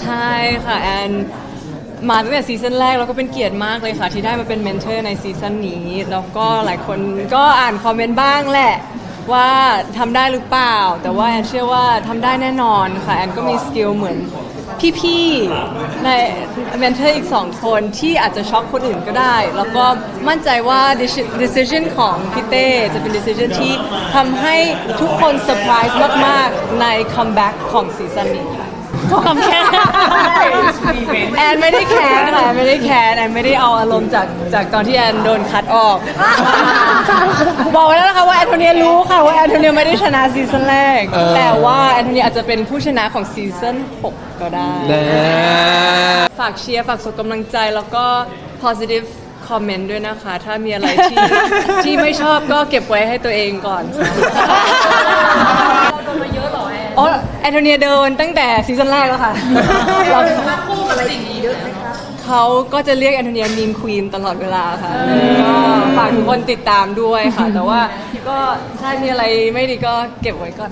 ใช่ค่ะแอนมาตั้งแต่ซีซั่นแรกแล้วก็เป็นเกียรติมากเลยค่ะ ที่ได้มาเป็นเมนเทอร์ในซีซั่นนี้ แล้วก็หลายคนก็อ่านคอมเมนต์บ้างแหละ ว่าทำได้หรือเปล่า แต่ว่าแอนเชื่อว่าทำได้แน่นอนค่ะ แอนก็มีสกิลเหมือนพี่ๆในเมนเทอร์อีกสองคนที่อาจจะช็อกคนอื่นก็ได้ แล้วก็มั่นใจว่า decision ของพี่เต้จะเป็น decision ที่ทำให้ทุกคนเซอร์ไพรส์มากๆในคัมแบ็กของซีซั่นนี้ค่ะ ความแค่แอนไม่ได้แคร์ค่ะแอนไม่ได้แคร์แอนไม่ได้เอาอารมณ์จากจากตอนที่แอนโดนคัดออก บอกไว้แล้วนะคะว่าแอนโทเนียรู้ค่ะว่าแอนโทเนียไม่ได้ชนะซีซั่นแรก เออ แต่ว่าแอนโทเนียอาจจะเป็นผู้ชนะของซีซั่น6ก็ได้ แน่ฝากเชียร์ ฝากส่งกำลังใจแล้วก็ positive comment ด้วยนะคะ ถ้ามีอะไรที่ ที่ไม่ชอบก็เก็บไว้ให้ตัวเองก่อนค่ะ อ๋อแอนโทเนียเดินตั้งแต่ซีซั่นแรกแล้วค่ะ เรามาคู่กับสิ่งนี้เยอะไหมคะเขาก็จะเรียกแอนโทเนียมีมควีนตลอดเวลาค่ะก็ฝากทุกคนติดตามด้วยค่ะ แต่ว่าก็ถ้ามีอะไรไม่ดีก็เก็บไว้ก่อน